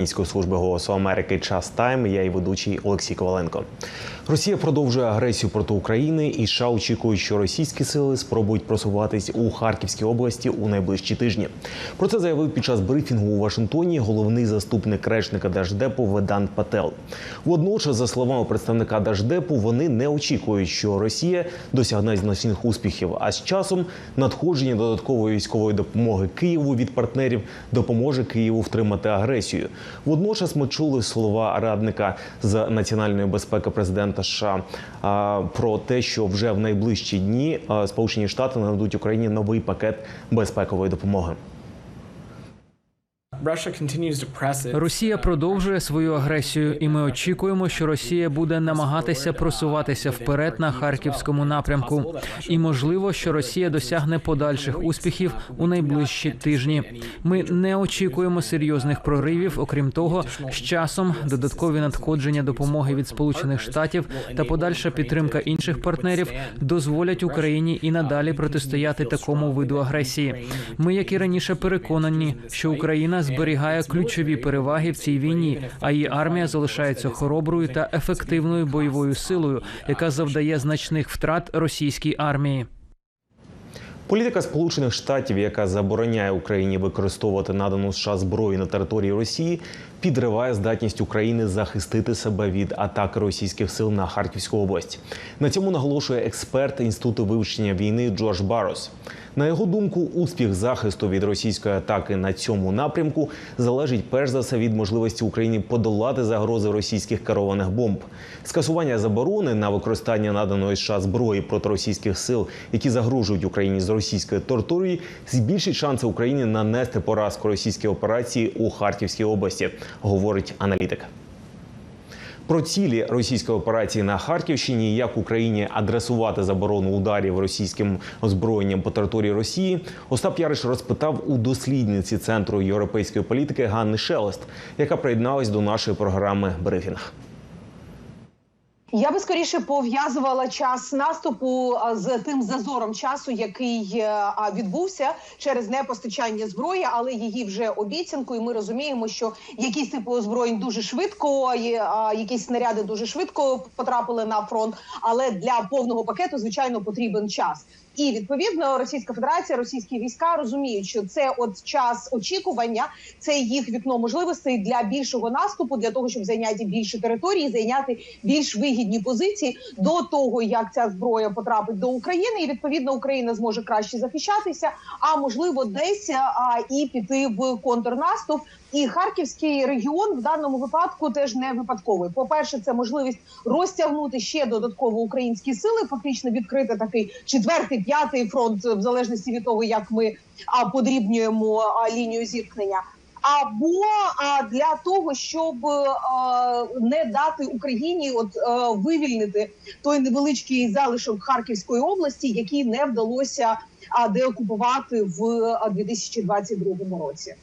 Української служби голосу Америки Час Тайм. Я і ведучий Олексій Коваленко. Росія продовжує агресію проти України, і США очікують, що російські сили спробують просуватись у Харківській області у найближчі тижні. Про це заявив під час брифінгу у Вашингтоні головний заступник речника Держдепу Ведант Пател. Водночас, за словами представника Держдепу, вони не очікують, що Росія досягне значних успіхів. А з часом надходження додаткової військової допомоги Києву від партнерів допоможе Києву втримати агресію. Водночас ми чули слова радника з національної безпеки президента США про те, що вже в найближчі дні Сполучені Штати нададуть Україні новий пакет безпекової допомоги. Росія продовжує свою агресію, і ми очікуємо, що Росія буде намагатися просуватися вперед на харківському напрямку. І можливо, що Росія досягне подальших успіхів у найближчі тижні. Ми не очікуємо серйозних проривів. Окрім того, з часом додаткові надходження допомоги від Сполучених Штатів та подальша підтримка інших партнерів дозволять Україні і надалі протистояти такому виду агресії. Ми, як і раніше, переконані, що Україна зберігає ключові переваги в цій війні, а її армія залишається хороброю та ефективною бойовою силою, яка завдає значних втрат російській армії. Політика Сполучених Штатів, яка забороняє Україні використовувати надану США зброю на території Росії, підриває здатність України захистити себе від атаки російських сил на Харківську область. На цьому наголошує експерт інституту вивчення війни Джордж Барос. На його думку, успіх захисту від російської атаки на цьому напрямку залежить перш за все від можливості України подолати загрози російських керованих бомб. Скасування заборони на використання наданої США зброї проти російських сил, які загрожують Україні з російської території, збільшить шанси України нанести поразку російській операції у Харківській області, говорить аналітик. Про цілі російської операції на Харківщині, як Україні адресувати заборону ударів російським озброєнням по території Росії, Остап Яриш розпитав у дослідниці центру європейської політики Ганни Шелест, яка приєдналась до нашої програми Брифінг. Я би скоріше пов'язувала час наступу з тим зазором часу, який е, відбувся через непостачання зброї, але її вже обіцянку. І ми розуміємо, що якісь типи озброєнь дуже швидко, якісь снаряди дуже швидко потрапили на фронт. Але для повного пакету, звичайно, потрібен час. І відповідно Російська Федерація, російські війська розуміють, що це от час очікування, це їх вікно можливостей для більшого наступу, для того, щоб зайняти більше території, зайняти більш вигідні позиції до того, як ця зброя потрапить до України, і відповідно Україна зможе краще захищатися, а можливо, десь а, і піти в контрнаступ. І харківський регіон в даному випадку теж не випадковий. По перше, це можливість розтягнути ще додатково українські сили, фактично відкрити такий четвертий, п'ятий фронт, в залежності від того, як ми а, подрібнюємо а, лінію зіткнення. Або а, для того, щоб а, не дати Україні от а, вивільнити той невеличкий залишок Харківської області, який не вдалося а, деокупувати в а, 2022 році.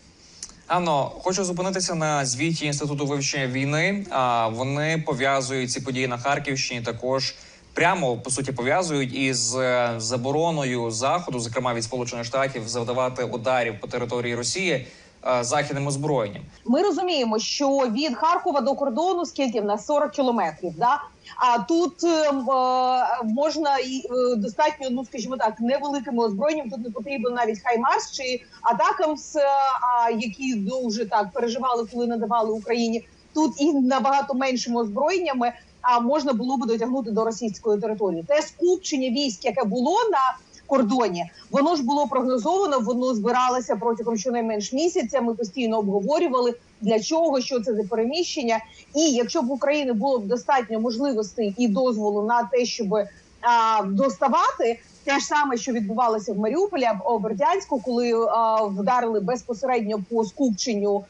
Анно, хочу зупинитися на звіті інституту вивчення війни. А вони пов'язують ці події на Харківщині також. Прямо по суті пов'язують із е, забороною заходу, зокрема від Сполучених Штатів, завдавати ударів по території Росії е, західним озброєнням. Ми розуміємо, що від Харкова до кордону скільки в нас 40 кілометрів. Да? А тут е, е, можна і е, достатньо, ну скажімо так, невеликими озброєнням. Тут не потрібен навіть Хаймарс чи Атакамс, е, які дуже так переживали, коли надавали Україні. Тут і набагато меншими озброєннями. А можна було би дотягнути до російської території. Те скупчення військ, яке було на кордоні, воно ж було прогнозовано. Воно збиралося протягом щонайменш місяця. Ми постійно обговорювали для чого, що це за переміщення. І якщо б в Україні було б достатньо можливостей і дозволу на те, щоб а, доставати. Те ж саме, що відбувалося в Маріуполі або Бердянську, коли а, вдарили безпосередньо по скупченню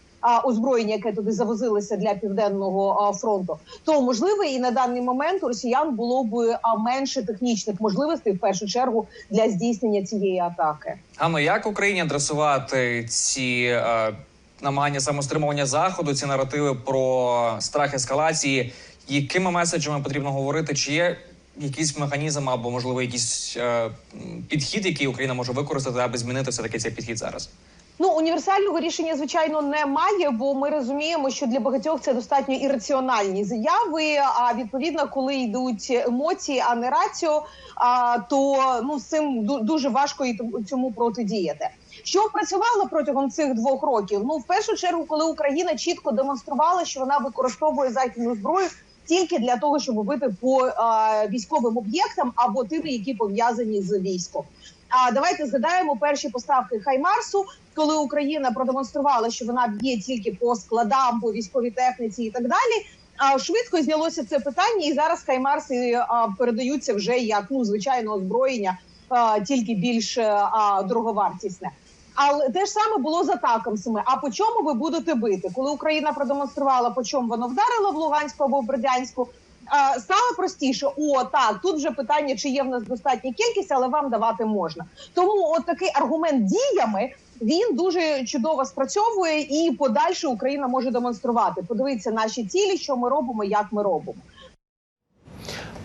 озброєння, яке туди завозилося для південного фронту, то можливо і на даний момент у росіян було б менше технічних можливостей в першу чергу для здійснення цієї атаки. Анно, як Україні адресувати ці е, намагання самостримування заходу, ці наративи про страх ескалації? Якими меседжами потрібно говорити? Чи є якийсь механізм або можливо якийсь е, підхід, який Україна може використати, аби змінити все таки цей підхід зараз? Ну, універсального рішення, звичайно, немає, бо ми розуміємо, що для багатьох це достатньо ірраціональні заяви. А відповідно, коли йдуть емоції, а не раціо, а, то ну з цим ду- дуже важко і цьому протидіяти. Що працювало протягом цих двох років? Ну, в першу чергу, коли Україна чітко демонструвала, що вона використовує західну зброю тільки для того, щоб бити по а, військовим об'єктам або тим, які пов'язані з військом. А давайте згадаємо перші поставки Хаймарсу, коли Україна продемонструвала, що вона б'є тільки по складам, по військовій техніці і так далі. А швидко знялося це питання, і зараз Хаймарси а, передаються вже як ну звичайно озброєння, а, тільки більш а, дороговартісне. Але те ж саме було з атакамсами. А по чому ви будете бити? Коли Україна продемонструвала, по чому воно вдарило в Луганську або в Бердянську, стало простіше. О, так тут вже питання, чи є в нас достатня кількість, але вам давати можна. Тому от такий аргумент діями він дуже чудово спрацьовує, і подальше Україна може демонструвати. Подивіться наші цілі, що ми робимо, як ми робимо.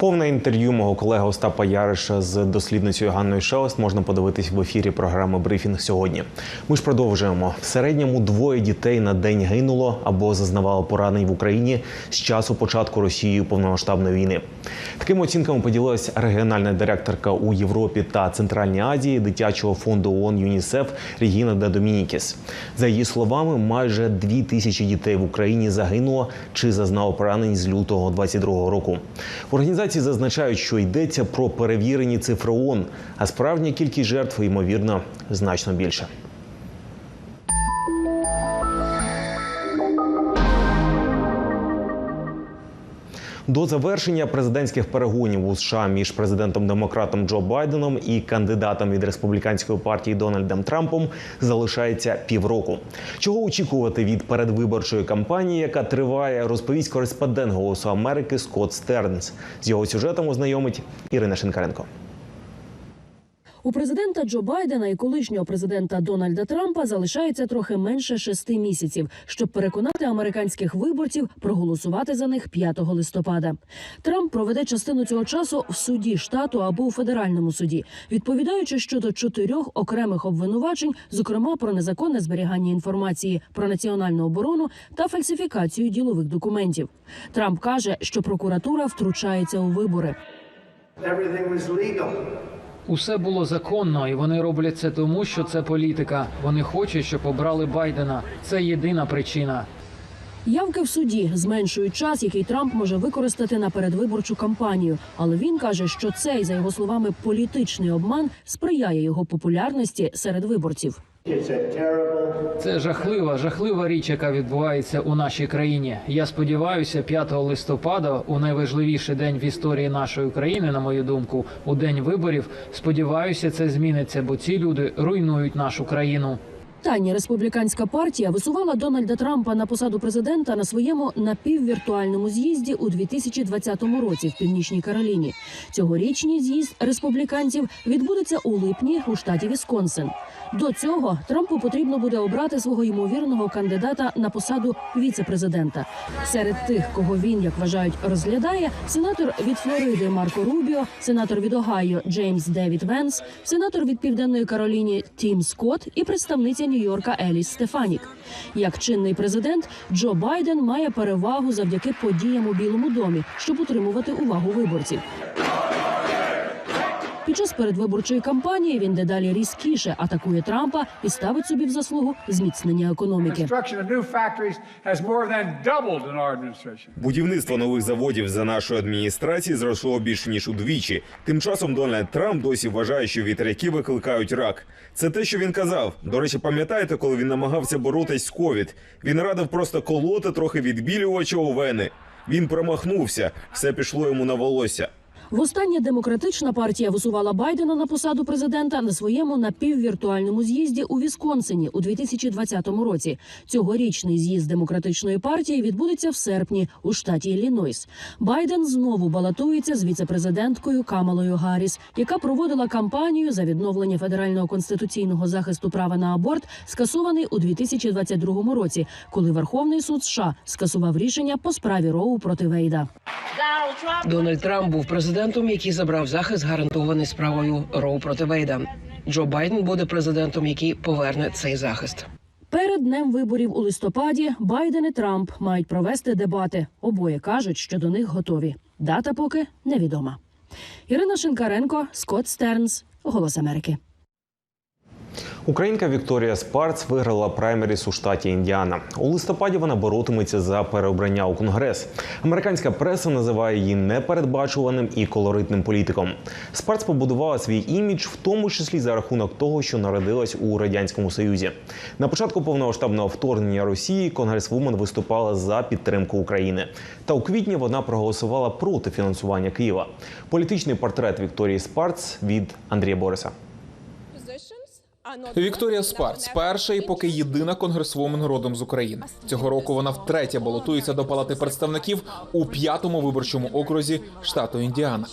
Повне інтерв'ю мого колеги Остапа Яриша з дослідницею Ганною Шелест можна подивитись в ефірі програми Брифінг сьогодні. Ми ж продовжуємо. В середньому двоє дітей на день гинуло або зазнавало поранень в Україні з часу початку Росією повномасштабної війни. Такими оцінками поділилася регіональна директорка у Європі та Центральній Азії дитячого фонду ООН ЮНІСЕФ Регіна де Домінікіс. За її словами, майже дві тисячі дітей в Україні загинуло чи зазнало поранень з лютого 22 року. В організації зазначають, що йдеться про перевірені цифри ООН, а справжня кількість жертв, ймовірно, значно більше. До завершення президентських перегонів у США між президентом демократом Джо Байденом і кандидатом від республіканської партії Дональдом Трампом залишається півроку. Чого очікувати від передвиборчої кампанії, яка триває, розповість кореспондент Голосу Америки Скотт Стернс. З його сюжетом ознайомить Ірина Шинкаренко. У президента Джо Байдена і колишнього президента Дональда Трампа залишається трохи менше шести місяців, щоб переконати американських виборців проголосувати за них 5 листопада. Трамп проведе частину цього часу в суді штату або у федеральному суді, відповідаючи щодо чотирьох окремих обвинувачень, зокрема про незаконне зберігання інформації про національну оборону та фальсифікацію ділових документів. Трамп каже, що прокуратура втручається у вибори. Everything was legal. Усе було законно, і вони роблять це тому, що це політика. Вони хочуть, щоб обрали Байдена. Це єдина причина. Явки в суді зменшують час, який Трамп може використати на передвиборчу кампанію. Але він каже, що цей, за його словами, політичний обман сприяє його популярності серед виборців. Це жахлива, жахлива річ, яка відбувається у нашій країні. Я сподіваюся, 5 листопада, у найважливіший день в історії нашої країни, на мою думку, у день виборів. Сподіваюся, це зміниться, бо ці люди руйнують нашу країну. Тання республіканська партія висувала Дональда Трампа на посаду президента на своєму напіввіртуальному з'їзді у 2020 році в північній Кароліні. Цьогорічний з'їзд республіканців відбудеться у липні у штаті Вісконсин. До цього Трампу потрібно буде обрати свого ймовірного кандидата на посаду віце-президента. Серед тих, кого він, як вважають, розглядає, сенатор від Флориди Марко Рубіо, сенатор від Огайо Джеймс Девід Венс, сенатор від Південної Кароліни Тім Скотт і представниця Нью-Йорка Еліс Стефанік. Як чинний президент, Джо Байден має перевагу завдяки подіям у Білому домі, щоб утримувати увагу виборців. Під час передвиборчої кампанії він дедалі різкіше атакує Трампа і ставить собі в заслугу зміцнення економіки. Будівництво нових заводів за нашої адміністрації зросло більше ніж удвічі. Тим часом Дональд Трамп досі вважає, що вітряки викликають рак. Це те, що він казав. До речі, пам'ятаєте, коли він намагався боротись з ковід? Він радив просто колоти трохи відбілювача у вени. Він промахнувся, все пішло йому на волосся. Востаннє демократична партія висувала Байдена на посаду президента на своєму напіввіртуальному з'їзді у Вісконсині у 2020 році. Цьогорічний з'їзд демократичної партії відбудеться в серпні у штаті Іллінойс. Байден знову балотується з віцепрезиденткою Камалою Гарріс, яка проводила кампанію за відновлення федерального конституційного захисту права на аборт, скасований у 2022 році, коли Верховний суд США скасував рішення по справі Роу проти Вейда. Дональд Трамп був президентом, який забрав захист, гарантований справою Роу проти Вейда. Джо Байден буде президентом, який поверне цей захист. Перед днем виборів у листопаді Байден і Трамп мають провести дебати. Обоє кажуть, що до них готові. Дата поки невідома. Ірина Шинкаренко, Скотт Стернс, Голос Америки. Українка Вікторія Спарц виграла праймеріс у штаті Індіана. У листопаді вона боротиметься за переобрання у конгрес. Американська преса називає її непередбачуваним і колоритним політиком. Спарц побудувала свій імідж, в тому числі за рахунок того, що народилась у радянському союзі. На початку повномасштабного вторгнення Росії конгресвумен виступала за підтримку України. Та у квітні вона проголосувала проти фінансування Києва. Політичний портрет Вікторії Спарц від Андрія Бориса. Вікторія Спарц, перша і поки єдина конгресвумен родом з України. Цього року вона втретє балотується до палати представників у п'ятому виборчому окрузі штату Індіана.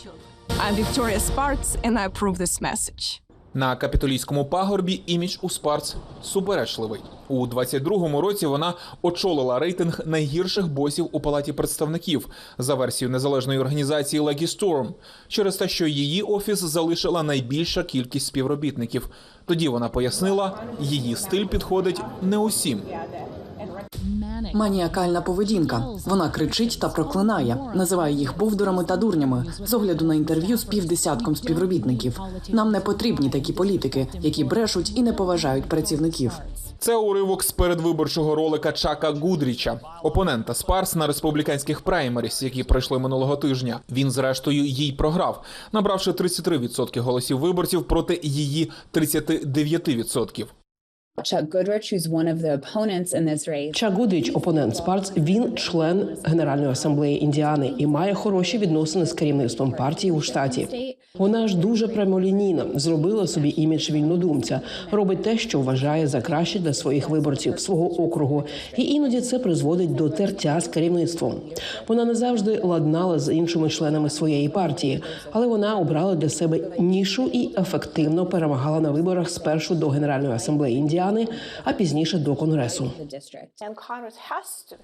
I'm Victoria Sparks, and I approve this message. На капітолійському пагорбі імідж у Спарц суперечливий. У 22-му році вона очолила рейтинг найгірших босів у палаті представників за версією незалежної організації Leggy Storm, через те, що її офіс залишила найбільша кількість співробітників. Тоді вона пояснила, її стиль підходить не усім. Маніакальна поведінка. Вона кричить та проклинає, називає їх бовдурами та дурнями з огляду на інтерв'ю з півдесятком співробітників. Нам не потрібні такі політики, які брешуть і не поважають працівників. Це уривок з передвиборчого ролика Чака Гудріча, опонента Спарс на республіканських праймеріс, які пройшли минулого тижня. Він, зрештою, їй програв, набравши 33% голосів виборців проти її 39%. Чак Гудріч, опонент Спарц, він член Генеральної асамблеї Індіани і має хороші відносини з керівництвом партії у штаті. Вона ж дуже прямолінійна, зробила собі імідж вільнодумця, робить те, що вважає за краще для своїх виборців свого округу, і іноді це призводить до тертя з керівництвом. Вона не завжди ладнала з іншими членами своєї партії, але вона обрала для себе нішу і ефективно перемагала на виборах спершу до Генеральної асамблеї Індіани, а пізніше до конгресу.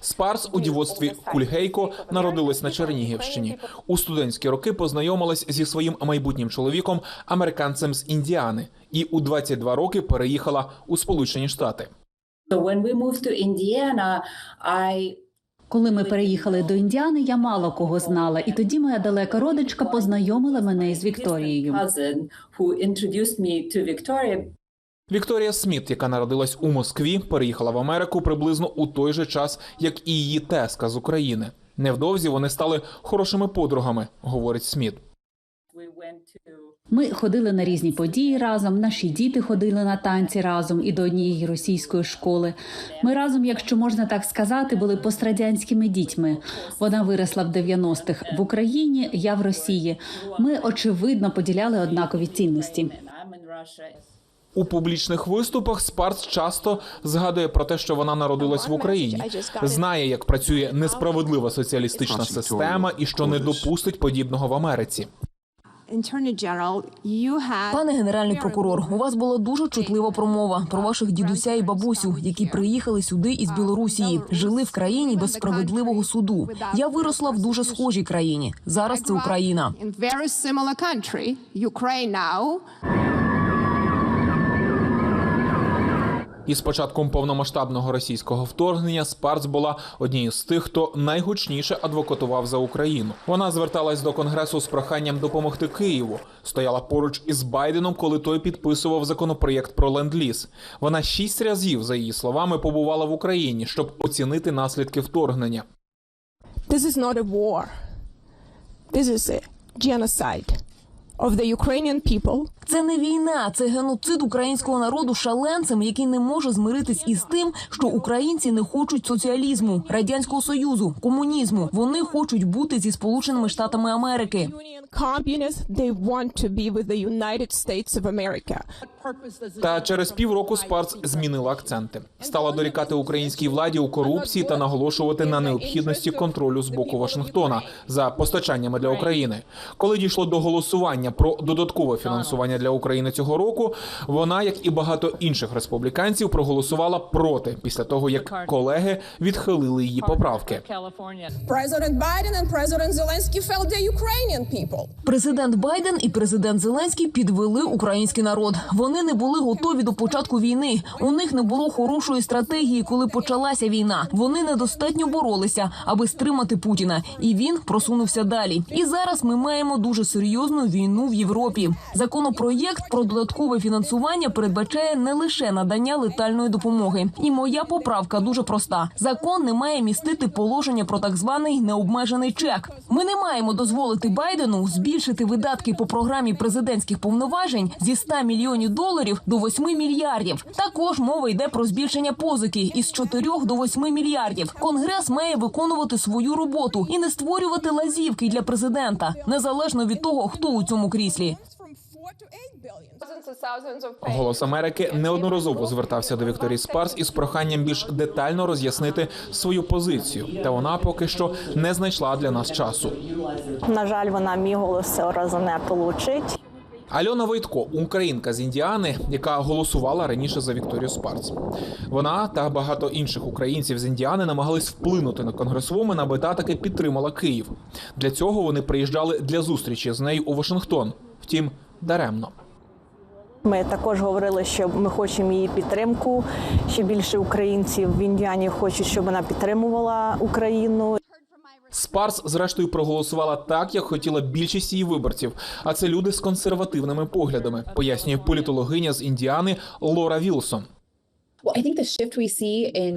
Спарс у дівоцтві Кульгейко народилась на Чернігівщині. У студентські роки познайомилась зі своїм майбутнім чоловіком, американцем з Індіани, і у 22 роки переїхала у Сполучені Штати. Коли ми переїхали до Індіани, я мало кого знала, і тоді моя далека родичка познайомила мене із Вікторією. Вікторія Сміт, яка народилась у Москві, переїхала в Америку приблизно у той же час, як і її теска з України. Невдовзі вони стали хорошими подругами, говорить Сміт. Ми ходили на різні події разом. Наші діти ходили на танці разом і до однієї російської школи. Ми разом, якщо можна так сказати, були пострадянськими дітьми. Вона виросла в 90-х в Україні. Я в Росії. Ми очевидно поділяли однакові цінності. У публічних виступах Спарц часто згадує про те, що вона народилась в Україні, знає, як працює несправедлива соціалістична система і що не допустить подібного в Америці. Пане генеральний прокурор, у вас була дуже чутлива промова про ваших дідуся і бабусю, які приїхали сюди із Білорусії, жили в країні без справедливого суду. Я виросла в дуже схожій країні. Зараз це Україна. І з початком повномасштабного російського вторгнення Спарц була однією з тих, хто найгучніше адвокатував за Україну. Вона зверталась до конгресу з проханням допомогти Києву. Стояла поруч із Байденом, коли той підписував законопроєкт про ленд-ліз. Вона шість разів, за її словами, побувала в Україні, щоб оцінити наслідки вторгнення. This is not a war. This is a genocide of the Ukrainian people. Це не війна, це геноцид українського народу шаленцем, який не може змиритись із тим, що українці не хочуть соціалізму, радянського союзу, комунізму. Вони хочуть бути зі сполученими штатами Америки. Communists, they want to be with the United States of America. Та через півроку Спарц змінила акценти, стала дорікати українській владі у корупції та наголошувати на необхідності контролю з боку Вашингтона за постачаннями для України. Коли дійшло до голосування питання про додаткове фінансування для України цього року, вона, як і багато інших республіканців, проголосувала проти після того, як колеги відхилили її поправки. President Biden and President Zelensky failed the Ukrainian people. Президент Байден і президент Зеленський підвели український народ. Вони не були готові до початку війни. У них не було хорошої стратегії, коли почалася війна. Вони недостатньо боролися, аби стримати Путіна, і він просунувся далі. І зараз ми маємо дуже серйозну війну в Європі. Законопроєкт про додаткове фінансування передбачає не лише надання летальної допомоги. І моя поправка дуже проста: закон не має містити положення про так званий необмежений чек. Ми не маємо дозволити Байдену збільшити видатки по програмі президентських повноважень зі 100 мільйонів доларів до 8 мільярдів. Також мова йде про збільшення позики із 4 до 8 мільярдів. Конгрес має виконувати свою роботу і не створювати лазівки для президента, незалежно від того, хто у цьому кріслі. Голос Америки неодноразово звертався до Вікторії Спарс із проханням більш детально роз'яснити свою позицію, та вона поки що не знайшла для нас часу. На жаль, вона мій голос цього разу не получить. Альона Войтко, українка з Індіани, яка голосувала раніше за Вікторію Спарц. Вона та багато інших українців з Індіани намагались вплинути на конгресвумен, аби та таки підтримала Київ. Для цього вони приїжджали для зустрічі з нею у Вашингтон. Втім, даремно. Ми також говорили, що ми хочемо її підтримку. Ще більше українців в Індіані хочуть, щоб вона підтримувала Україну. Спарс, зрештою, проголосувала так, як хотіла більшість її виборців. А це люди з консервативними поглядами, пояснює політологиня з Індіани Лора Вілсон.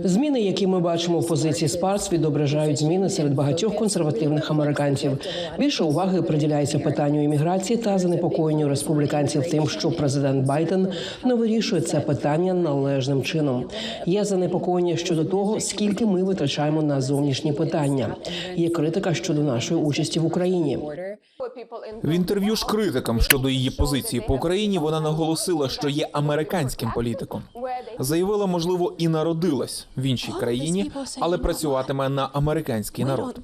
Зміни, які ми бачимо в позиції Спарс, відображають зміни серед багатьох консервативних американців. Більше уваги приділяється питанню імміграції та занепокоєнню республіканців тим, що президент Байден не вирішує це питання належним чином. Є занепокоєння щодо того, скільки ми витрачаємо на зовнішні питання. Є критика щодо нашої участі в Україні. В інтерв'ю ж критикам щодо її позиції по Україні вона наголосила, що є американським політиком. Заявила, можливо, і народилась в іншій країні, але працюватиме на американський народ.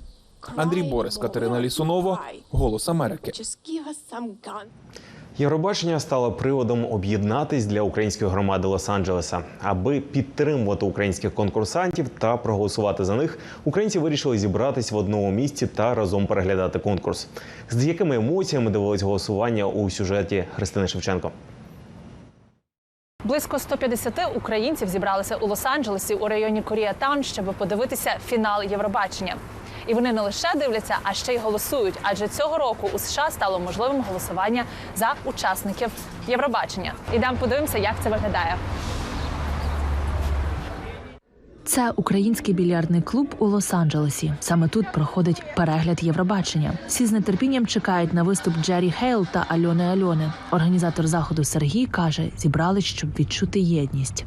Андрій Борис, Катерина Лісунова, Голос Америки. Євробачення стало приводом об'єднатись для української громади Лос-Анджелеса. Аби підтримувати українських конкурсантів та проголосувати за них, українці вирішили зібратись в одному місці та разом переглядати конкурс. З якими емоціями дивились голосування у сюжеті Христини Шевченко? Близько 150 українців зібралися у Лос-Анджелесі у районі Коріатаун, щоб подивитися фінал Євробачення. І вони не лише дивляться, а ще й голосують. Адже цього року у США стало можливим голосування за учасників Євробачення. Ідемо подивимося, як це виглядає. Це український більярдний клуб у Лос-Анджелесі. Саме тут проходить перегляд Євробачення. Всі з нетерпінням чекають на виступ Джері Хейл та Альони Альони. Організатор заходу Сергій каже, зібрались, щоб відчути єдність.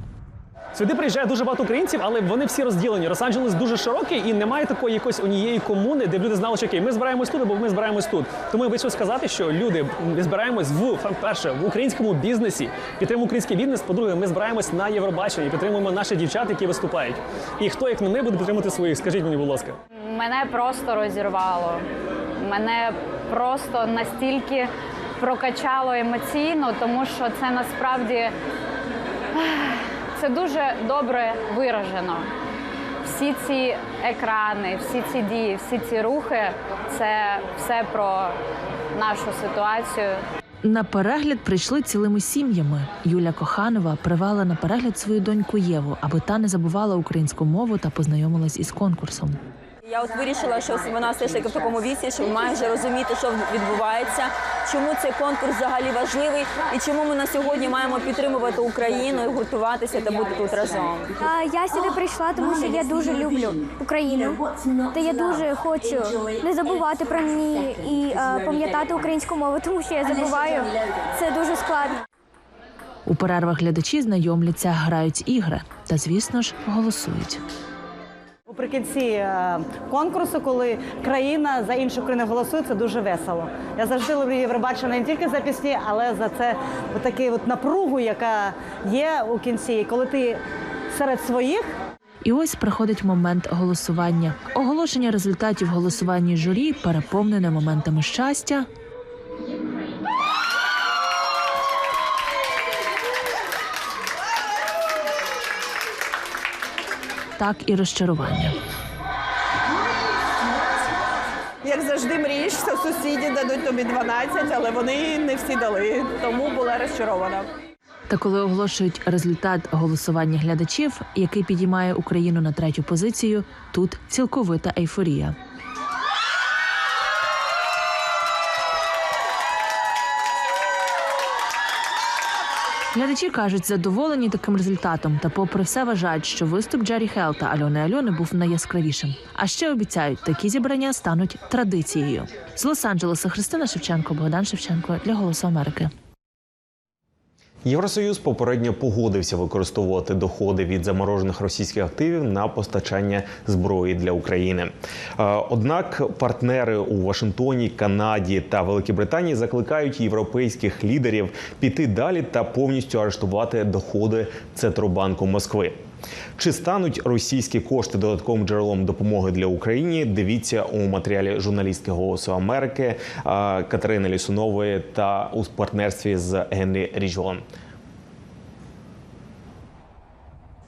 Сюди приїжджає дуже багато українців, але вони всі розділені. Лос-Анджелес дуже широкий і немає такої якоїсь однієї комуни, де б люди знали, що окей, ми збираємось тут, або ми збираємось тут. Тому я вийшов сказати, що люди ми збираємось в перше в українському бізнесі, підтримуємо український бізнес. По-друге, ми збираємось на Євробаченні, підтримуємо наших дівчат, які виступають. І хто як не ми буде підтримувати своїх? Скажіть мені, будь ласка. Мене просто розірвало. Мене просто настільки прокачало емоційно, тому що це насправді це дуже добре виражено. Всі ці екрани, всі ці дії, всі ці рухи це все про нашу ситуацію. На перегляд прийшли цілими сім'ями. Юля Коханова привела на перегляд свою доньку Єву, аби та не забувала українську мову та познайомилась із конкурсом. Я от вирішила, що вона все ж таки в такому віці, що має вже розуміти, що відбувається, чому цей конкурс взагалі важливий, і чому ми на сьогодні маємо підтримувати Україну і гуртуватися та бути тут разом. Я сюди прийшла, тому що я дуже люблю Україну. Та я дуже хочу не забувати про неї і пам'ятати українську мову, тому що я забуваю. Це дуже складно. У перервах глядачі знайомляться, грають ігри та, звісно ж, голосують. Наприкінці е, конкурсу, коли країна за іншу країну голосує, це дуже весело. Я завжди люблю Євробачення не тільки за пісні, але за це таку от напругу, яка є у кінці. І коли ти серед своїх. І ось приходить момент голосування. Оголошення результатів голосування журі переповнене моментами щастя так і розчарування. Як завжди мрієш, що сусіді дадуть тобі 12, але вони не всі дали, тому була розчарована. Та коли оголошують результат голосування глядачів, який підіймає Україну на третю позицію, тут цілковита ейфорія. Глядачі кажуть, задоволені таким результатом, та попри все вважають, що виступ Джері Хелл та Альони Альони був найяскравішим. А ще обіцяють, такі зібрання стануть традицією. З Лос-Анджелеса Христина Шевченко, Богдан Шевченко для Голосу Америки. Євросоюз попередньо погодився використовувати доходи від заморожених російських активів на постачання зброї для України. Е, Однак партнери у Вашингтоні, Канаді та Великій Британії закликають європейських лідерів піти далі та повністю арештувати доходи Центробанку Москви. Чи стануть російські кошти додатковим джерелом допомоги для України? Дивіться у матеріалі журналістки Голосу Америки е, Катерини Лісунової та у партнерстві з Генрі Ріджолом.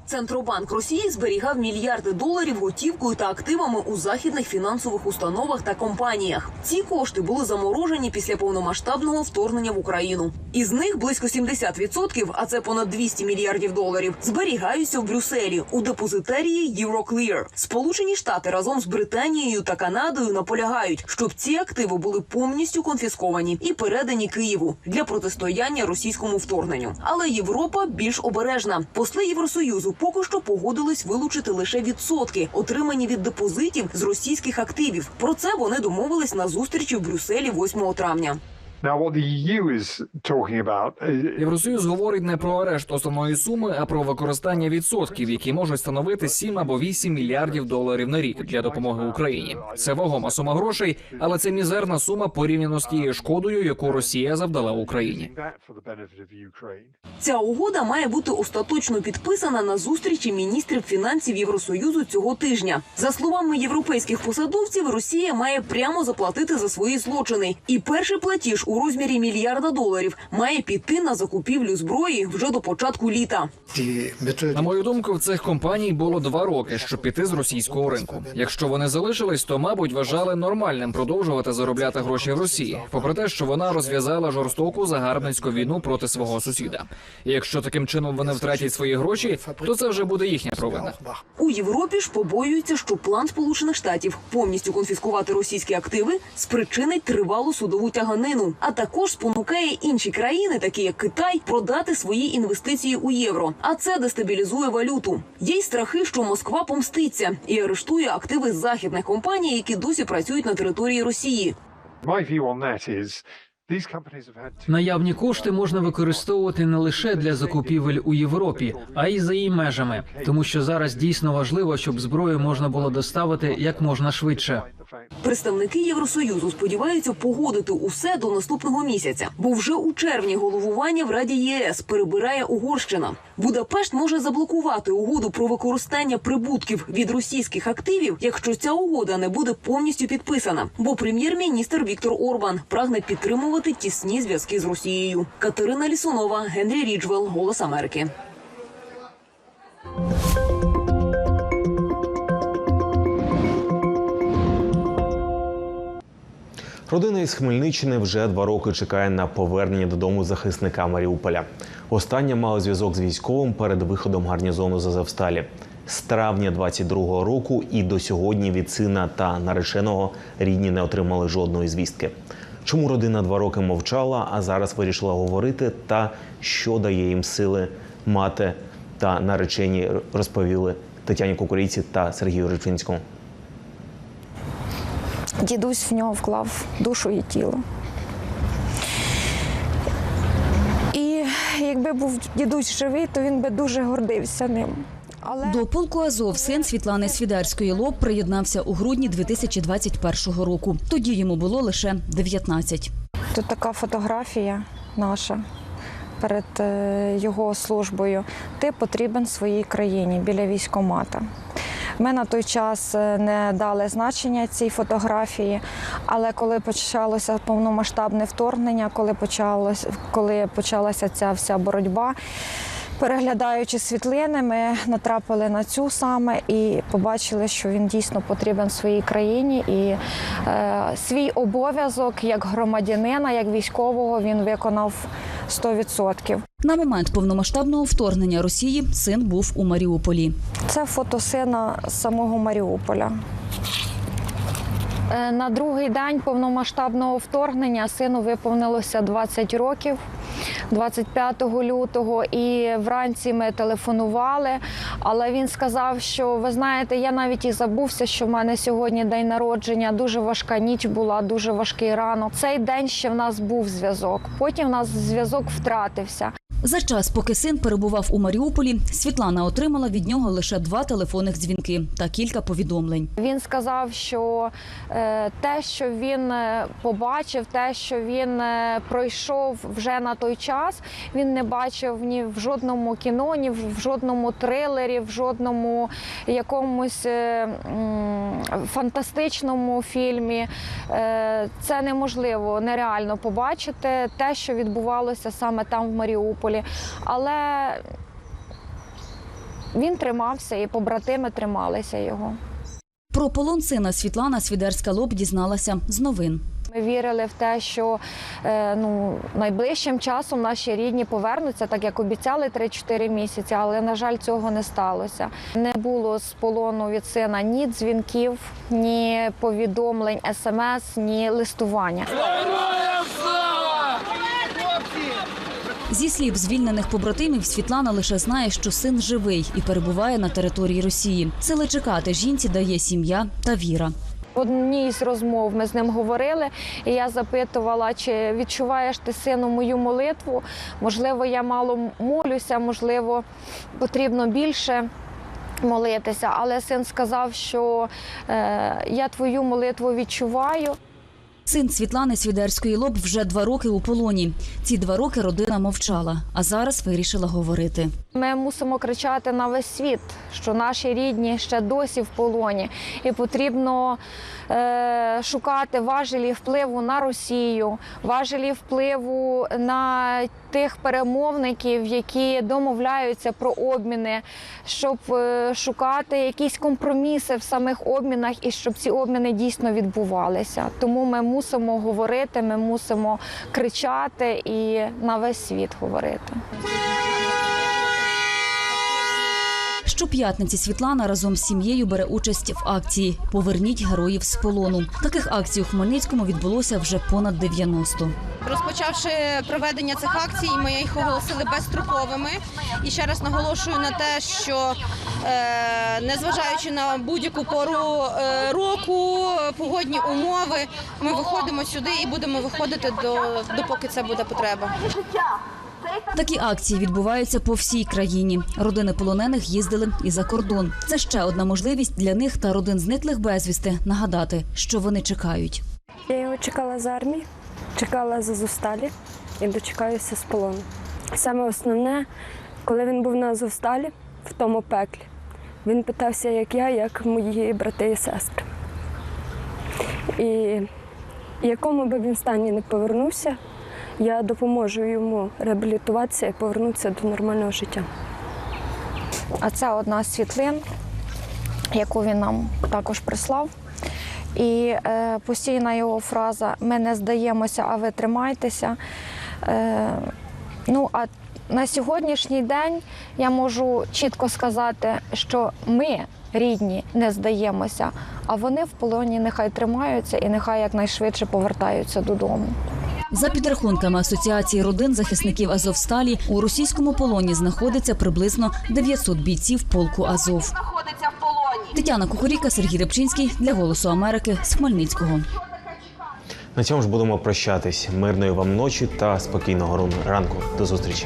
Центробанк Росії зберігав мільярди доларів готівкою та активами у західних фінансових установах та компаніях. Ці кошти були заморожені після повномасштабного вторгнення в Україну. Із них близько 70%, а це понад 200 мільярдів доларів, зберігаються в Брюсселі у депозитарії Euroclear. Сполучені Штати разом з Британією та Канадою наполягають, щоб ці активи були повністю конфісковані і передані Києву для протистояння російському вторгненню. Але Європа більш обережна. Посли Євросоюзу поки що погодились вилучити лише відсотки, отримані від депозитів з російських активів. Про це вони домовились на зустрічі в Брюсселі 8 травня. Євросоюз говорить не про арешт основної суми, а про використання відсотків, які можуть становити 7 або 8 мільярдів доларів на рік для допомоги Україні. Це вагома сума грошей, але це мізерна сума порівняно з тією шкодою, яку Росія завдала Україні. Ця угода має бути остаточно підписана на зустрічі міністрів фінансів Євросоюзу цього тижня. За словами європейських посадовців, Росія має прямо заплатити за свої злочини, і перший платіж у розмірі мільярда доларів має піти на закупівлю зброї вже до початку літа. На мою думку, в цих компаній було два роки, щоб піти з російського ринку. Якщо вони залишились, то мабуть вважали нормальним продовжувати заробляти гроші в Росії, попри те, що вона розв'язала жорстоку загарбницьку війну проти свого сусіда. І якщо таким чином вони втратять свої гроші, то це вже буде їхня провина. У Європі ж побоюються, що план Сполучених Штатів повністю конфіскувати російські активи спричинить тривалу судову тяганину, а також спонукає інші країни, такі як Китай, продати свої інвестиції у євро. А це дестабілізує валюту. Є й страхи, що Москва помститься і арештує активи західних компаній, які досі працюють на території Росії. Наявні кошти можна використовувати не лише для закупівель у Європі, а й за її межами, тому що зараз дійсно важливо, щоб зброю можна було доставити як можна швидше. Представники Євросоюзу сподіваються погодити усе до наступного місяця, бо вже у червні головування в Раді ЄС перебирає Угорщина. Будапешт може заблокувати угоду про використання прибутків від російських активів, якщо ця угода не буде повністю підписана. Бо прем'єр-міністр Віктор Орбан прагне підтримувати тісні зв'язки з Росією. Катерина Лісунова, Генрі Ріджвелл, Голос Америки. Родина із Хмельниччини вже два роки чекає на повернення додому захисника Маріуполя. Остання мала зв'язок з військовим перед виходом гарнізону з Азовсталі. З травня 22-го року і до сьогодні від сина та нареченого рідні не отримали жодної звістки. Чому родина два роки мовчала, а зараз вирішила говорити, та що дає їм сили мати та наречені, розповіли Тетяні Кукурійці та Сергію Ричинському. Дідусь в нього вклав душу і тіло. І якби був дідусь живий, то він би дуже гордився ним. Але До полку Азов син Світлани Свідерської Лоб приєднався у грудні 2021 року. Тоді йому було лише 19. тут така фотографія наша перед е, його службою. Ти потрібен своїй країні біля військомата. Ми на той час е, не дали значення цій фотографії, але коли почалося повномасштабне вторгнення, коли почалось, коли почалася ця вся боротьба, Переглядаючи світлини, ми натрапили на цю саме і побачили, що він дійсно потрібен своїй країні. І е, свій обов'язок як громадянина, як військового, він виконав 100%. На момент повномасштабного вторгнення Росії син був у Маріуполі. Це фото сина з самого Маріуполя. Е, На другий день повномасштабного вторгнення сину виповнилося 20 років. 25 лютого і вранці ми телефонували, але він сказав, що ви знаєте, я навіть і забувся, що в мене сьогодні день народження. Дуже важка ніч була, дуже важкий ранок. Цей день ще в нас був зв'язок. Потім в нас зв'язок втратився. За час, поки син перебував у Маріуполі, Світлана отримала від нього лише два телефонних дзвінки та кілька повідомлень. Він сказав, що е, те, що він е, побачив, те, що він е, пройшов вже на той час, він не бачив ні в жодному кіно, ні в жодному трилері, в жодному якомусь фантастичному фільмі. Це неможливо, нереально побачити те, що відбувалося саме там в Маріуполі. Але він тримався, і побратими трималися його. Про полон сина Світлана Свідерська Лоб дізналася з новин. Ми вірили в те, що е, ну найближчим часом наші рідні повернуться, так як обіцяли 3-4 місяці, але на жаль, цього не сталося. Не було з полону від сина ні дзвінків, ні повідомлень, смс, ні листування. Зі слів звільнених побратимів, Світлана лише знає, що син живий і перебуває на території Росії. Сили чекати жінці дає сім'я та віра. Одній з розмов ми з ним говорили, і я запитувала, чи відчуваєш ти сину мою молитву? Можливо, я мало молюся, можливо, потрібно більше. Молитися, але син сказав, що е, я твою молитву відчуваю. Син Світлани Свідерської Лоб вже два роки у полоні. Ці два роки родина мовчала, а зараз вирішила говорити. Ми мусимо кричати на весь світ, що наші рідні ще досі в полоні, і потрібно е, шукати важелі впливу на Росію, важелі впливу на тих перемовників, які домовляються про обміни, щоб е, шукати якісь компроміси в самих обмінах і щоб ці обміни дійсно відбувалися. Тому ми мусимо говорити, ми мусимо кричати і на весь світ говорити. Щоп'ятниці Світлана разом з сім'єю бере участь в акції Поверніть героїв з полону. Таких акцій у Хмельницькому відбулося вже понад 90. Розпочавши проведення цих акцій, ми їх оголосили безстроковими. І ще раз наголошую на те, що е, незважаючи на будь-яку пору е, року, погодні умови, ми виходимо сюди і будемо виходити до допоки це буде потреба. Такі акції відбуваються по всій країні. Родини полонених їздили і за кордон. Це ще одна можливість для них та родин зниклих безвісти нагадати, що вони чекають. Я його чекала з армії, чекала з Азовсталі і дочекаюся з полону. Саме основне, коли він був на Азовсталі, в тому пеклі, він питався, як я, як мої брати і сестри. І якому би він стані не повернувся, я допоможу йому реабілітуватися і повернутися до нормального життя. А це одна з світлин, яку він нам також прислав. І е, постійна його фраза Ми не здаємося, а ви тримайтеся. Е, ну, а на сьогоднішній день я можу чітко сказати, що ми, рідні, не здаємося, а вони в полоні нехай тримаються і нехай якнайшвидше повертаються додому. За підрахунками Асоціації родин захисників Азовсталі у російському полоні знаходиться приблизно 900 бійців полку Азов. Тетяна Кукуріка, Сергій Рибчинський для Голосу Америки з Хмельницького. На цьому ж будемо прощатись. Мирної вам ночі та спокійного ранку. До зустрічі.